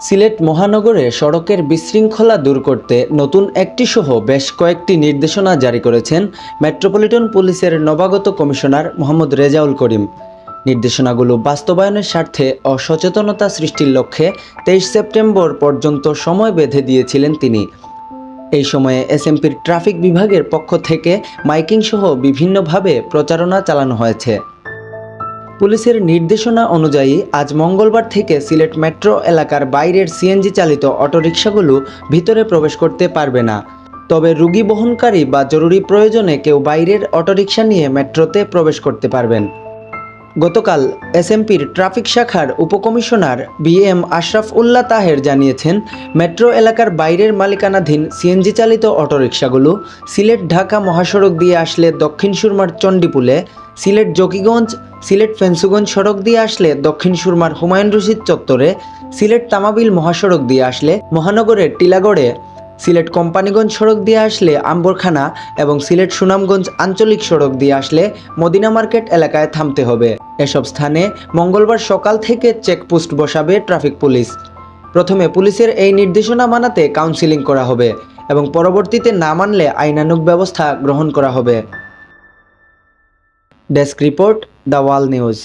সিলেট মহানগরে সড়কের বিশৃঙ্খলা দূর করতে নতুন একটি সহ বেশ কয়েকটি নির্দেশনা জারি করেছেন মেট্রোপলিটন পুলিশের নবাগত কমিশনার মোহাম্মদ রেজাউল করিম। নির্দেশনাগুলো বাস্তবায়নের স্বার্থে অসচেতনতা সৃষ্টির লক্ষ্যে তেইশ সেপ্টেম্বর পর্যন্ত সময় বেঁধে দিয়েছিলেন তিনি। এই সময়ে এসএমপির ট্রাফিক বিভাগের পক্ষ থেকে মাইকিং সহ বিভিন্নভাবে প্রচারণা চালানো হয়েছে। পুলিশের নির্দেশনা অনুযায়ী আজ মঙ্গলবার থেকে সিলেট মেট্রো এলাকার বাইরের সিএনজি চালিত অটোরিকশাগুলো ভিতরে প্রবেশ করতে পারবে না। তবে রুগী বহনকারী বা জরুরি প্রয়োজনে কেউ বাইরের অটোরিকশা নিয়ে মেট্রোতে প্রবেশ করতে পারবেন। গতকাল এসএমপির ট্রাফিক শাখার উপকমিশনার বি এম আশরাফ উল্লাহ তাহের জানিয়েছেন, মেট্রো এলাকার বাইরের মালিকানাধীন সিএনজি চালিত অটোরিকশাগুলো সিলেট ঢাকা মহাসড়ক দিয়ে আসলে দক্ষিণ সুরমার চণ্ডীপুলে, সিলেট জকিগঞ্জ, সিলেট ফেন্সুগঞ্জ সড়ক দিয়ে আসলে দক্ষিণ সুরমার হুমায়ুন রশিদ চত্বরে, সিলেট তামাবিল মহাসড়ক দিয়ে আসলে মহানগরের টিলাগড়ে সিলেট কোম্পানিগঞ্জ সড়ক দিয়ে আসলে আম্বরখানা এবং সিলেট সুনামগঞ্জ আঞ্চলিক সড়ক দিয়ে আসলে মদিনা মার্কেট এলাকায় থামতে হবে। এসব স্থানে মঙ্গলবার সকাল থেকে চেকপোস্ট বসাবে ট্রাফিক পুলিশ। প্রথমে পুলিশের এই নির্দেশনা মানাতে কাউন্সিলিং করা হবে এবং পরবর্তীতে না মানলে আইনানুগ ব্যবস্থা গ্রহণ করা হবে। Desk report the wall news.